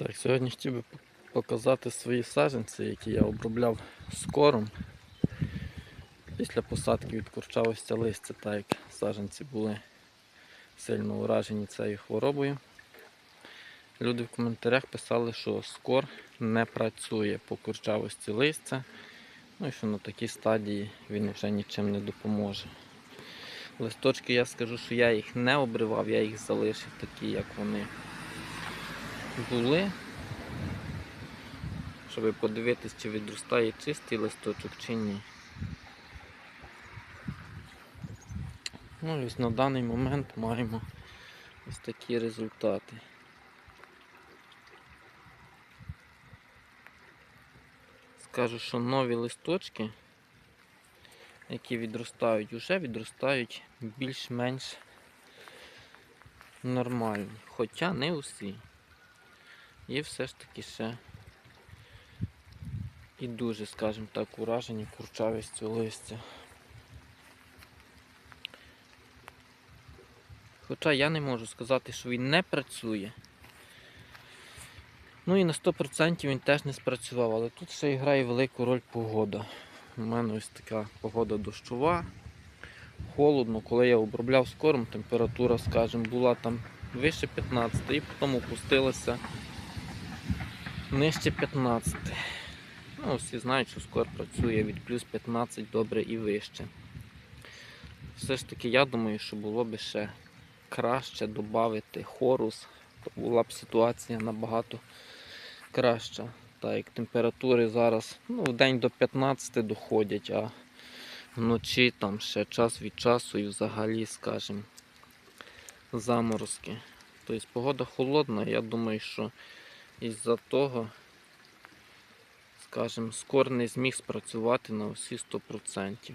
Так, сьогодні хотів би показати свої саджанці, які я обробляв скором. Після посадки відкурчалося листя, так як саджанці були сильно уражені цією хворобою. Люди в коментарях писали, що скор не працює по курчавості листя, ну і що на такій стадії він вже нічим не допоможе. Листочки я скажу, що я їх не обривав, я їх залишив такі, як вони були, щоб подивитись, чи відростає чистий листочок чи ні. Ну і ось на даний момент маємо ось такі результати. Скажу, що нові листочки, які відростають, вже відростають більш-менш нормальні. Хоча не усі. Є все ж таки ще і дуже, скажімо так, уражені курчавістю листя. Хоча я не можу сказати, що він не працює. Ну і на 100% він теж не спрацював, але тут ще і грає велику роль погода. У мене ось така погода дощова, холодно, коли я обробляв скором, температура, скажімо, була там вище 15 і потім опустилася нижче 15. Ну, всі знають, що скор працює від плюс 15 добре і вище. Все ж таки, я думаю, що було б ще краще додати хорус, була б ситуація набагато краща. Так як температури зараз ну, в день до 15 доходять, а вночі там ще час від часу і взагалі, скажімо, заморозки. Тобто погода холодна, я думаю, що із-за того, скажімо, скор не зміг спрацювати на усі 100%.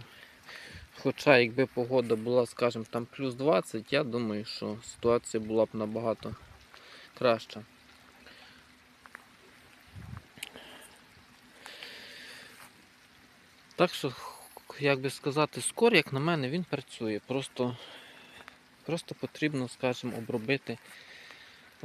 Хоча, якби погода була, скажімо, там плюс 20, я думаю, що ситуація була б набагато краща. Так що, як би сказати, скор, як на мене, він працює. Просто, просто потрібно, скажімо, обробити,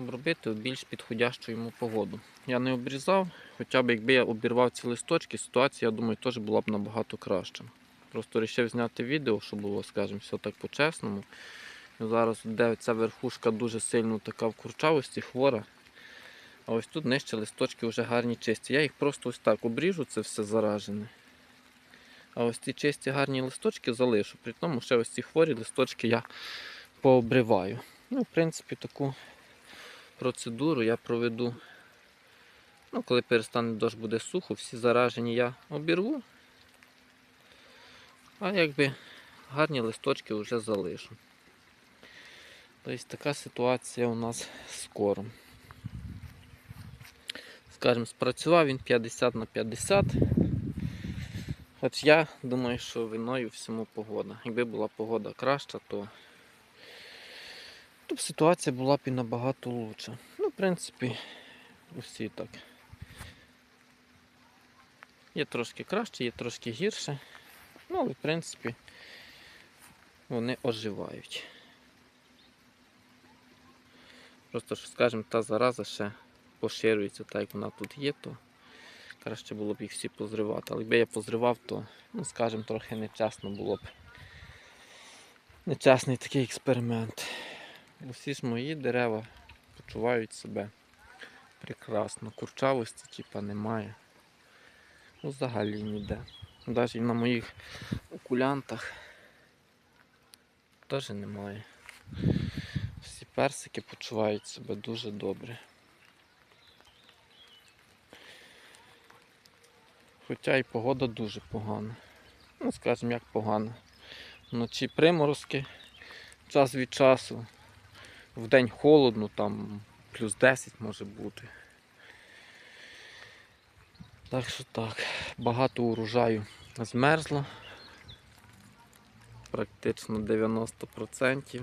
обробити у більш підходящу йому погоду. Я не обрізав, хоча б якби я обірвав ці листочки, ситуація, я думаю, теж була б набагато краща. Просто вирішив зняти відео, щоб було, скажімо, все так по-чесному. Зараз де ця верхушка дуже сильно така в курчавості, хвора. А ось тут нижче листочки вже гарні чисті. Я їх просто ось так обріжу, це все заражене. А ось ці чисті гарні листочки залишу. При тому ще ось ці хворі листочки я пообриваю. Ну, в принципі, таку процедуру я проведу. Ну, коли перестане дощ буде сухо, всі заражені я обірву. А якби гарні листочки вже залишу. Тобто така ситуація у нас з кором. Спрацював він 50 на 50. Хоч я думаю, що виною всьому погода. Якби була погода краща, то, то б ситуація була б і набагато лучша. Ну, в принципі, усі так. Є трошки краще, є трошки гірше. Ну, але в принципі вони оживають. Просто, що, скажімо, та зараза ще поширюється, так як вона тут є, то краще було б їх всі позривати. Але якби я позривав, то, ну, скажімо, трохи нечесно було б. Нечесний такий експеримент. Усі ж мої дерева почувають себе прекрасно. Курчавості типа немає. Ну, взагалі ніде. Навіть на моїх окулянтах теж немає. Всі персики почувають себе дуже добре. Хоча і погода дуже погана. Ну, скажімо, як погана. Вночі приморозки час від часу. Вдень холодно, там плюс 10 може бути. Так що так, багато урожаю змерзло. Практично 90%.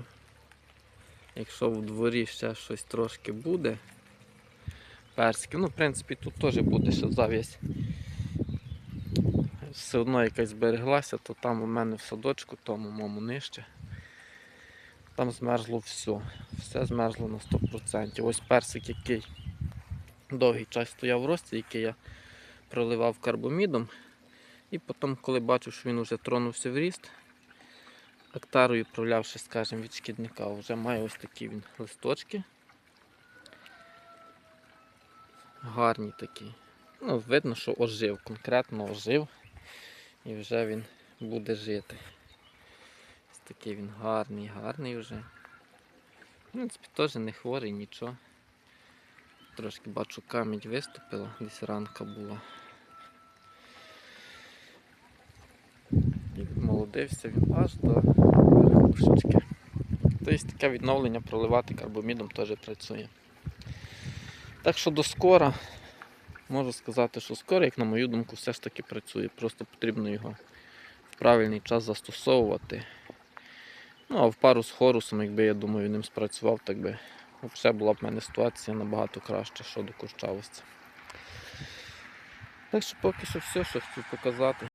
Якщо в дворі ще щось трошки буде, персиків, ну в принципі тут теж буде ще зав'язь. Все одно якась збереглася, то там у мене в садочку, тому моєму нижче. Там змерзло все. Все змерзло на 100%. Ось персик який довгий час стояв в рості, який я проливав карбомідом. І потім, коли бачив, що він вже тронувся в ріст, актарою провлявши, скажімо, від шкідника, вже має ось такі він листочки. Гарні такі. Ну, видно, що ожив, конкретно ожив. І вже він буде жити. Такий він гарний, гарний вже. В принципі, теж не хворий, нічого. Трошки бачу камінь виступила, десь ранка була. І відмолодився він аж до верхушечки. Тобто таке відновлення проливати карбомідом теж працює. Так що до скора можу сказати, що скоро, як на мою думку, все ж таки працює. Просто потрібно його в правильний час застосовувати. Ну, а в пару з хорусом, якби я думаю, ним спрацював, так би взагалі була б в мене ситуація набагато краща щодо курчавості. Так що поки що все, що хотів показати.